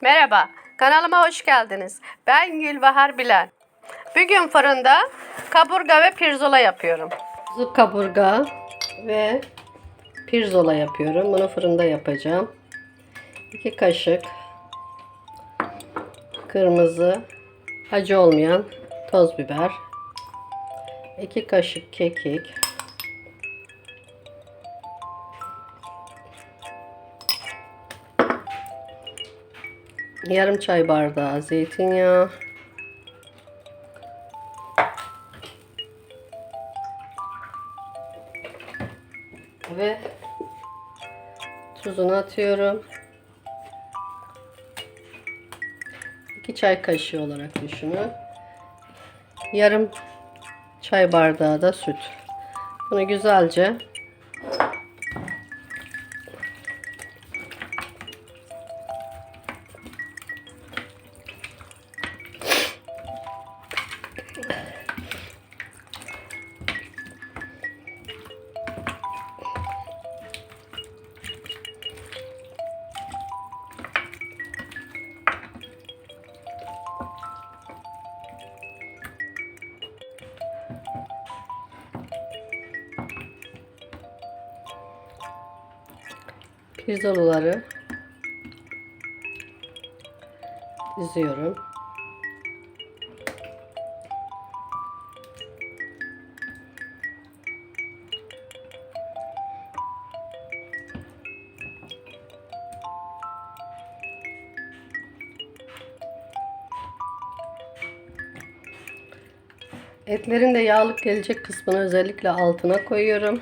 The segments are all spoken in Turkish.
Merhaba, kanalıma hoş geldiniz. Ben Gülbahar Bilen. Bugün fırında kaburga ve pirzola yapıyorum. Kuzu kaburga ve pirzola yapıyorum. Bunu fırında yapacağım. 2 kaşık kırmızı acı olmayan toz biber. 2 kaşık kekik. Yarım çay bardağı zeytinyağı. Ve tuzunu atıyorum. 2 çay kaşığı olarak düşünün. Yarım çay bardağı da süt. Bunu güzelce pirzolaları diziyorum. Etlerin de yağlık gelecek kısmını özellikle altına koyuyorum.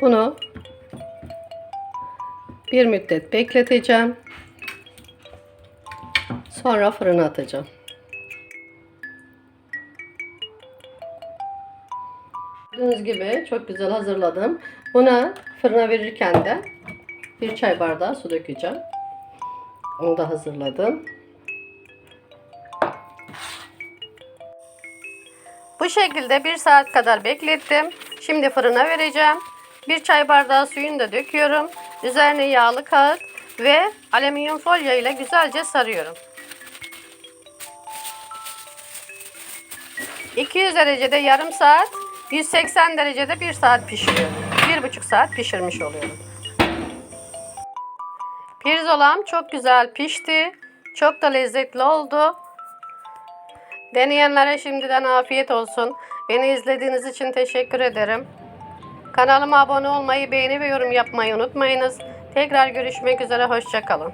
Bunu bir müddet bekleteceğim. Sonra fırına atacağım. Gördüğünüz gibi çok güzel hazırladım. Buna fırına verirken de bir çay bardağı su dökeceğim. Onu da hazırladım. Bu şekilde bir saat kadar beklettim. Şimdi fırına vereceğim. Bir çay bardağı suyunu da döküyorum. Üzerine yağlı kağıt ve alüminyum folyo ile güzelce sarıyorum. 200 derecede yarım saat, 180 derecede 1 saat pişiriyorum. 1,5 saat pişirmiş oluyorum. Pirzolam çok güzel pişti. Çok da lezzetli oldu. Deneyenlere şimdiden afiyet olsun. Beni izlediğiniz için teşekkür ederim. Kanalıma abone olmayı, beğeni ve yorum yapmayı unutmayınız. Tekrar görüşmek üzere, hoşçakalın.